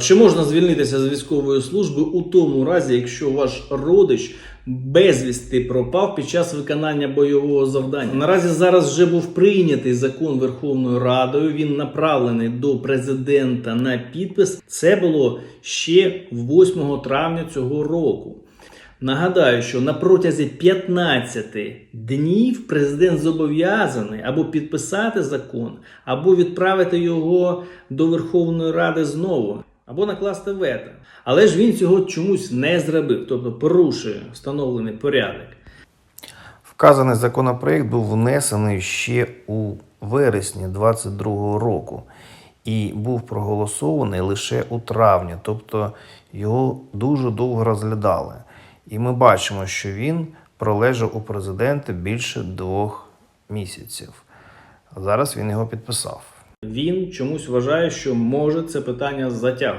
Чи можна звільнитися з військової служби у тому разі, якщо ваш родич безвісти пропав під час виконання бойового завдання? Наразі зараз вже був прийнятий закон Верховною Радою. Він направлений до президента на підпис. Це було ще 8 травня цього року. Нагадаю, що на протязі 15 днів президент зобов'язаний або підписати закон, або відправити його до Верховної Ради знову, або накласти вето. Але ж він цього чомусь не зробив, тобто порушує встановлений порядок. Вказаний законопроект був внесений ще у вересні 2022 року і був проголосований лише у травні, тобто його дуже довго розглядали. І ми бачимо, що він пролежав у президента більше двох місяців. Зараз він його підписав. Він чомусь вважає, що може це питання затягувати.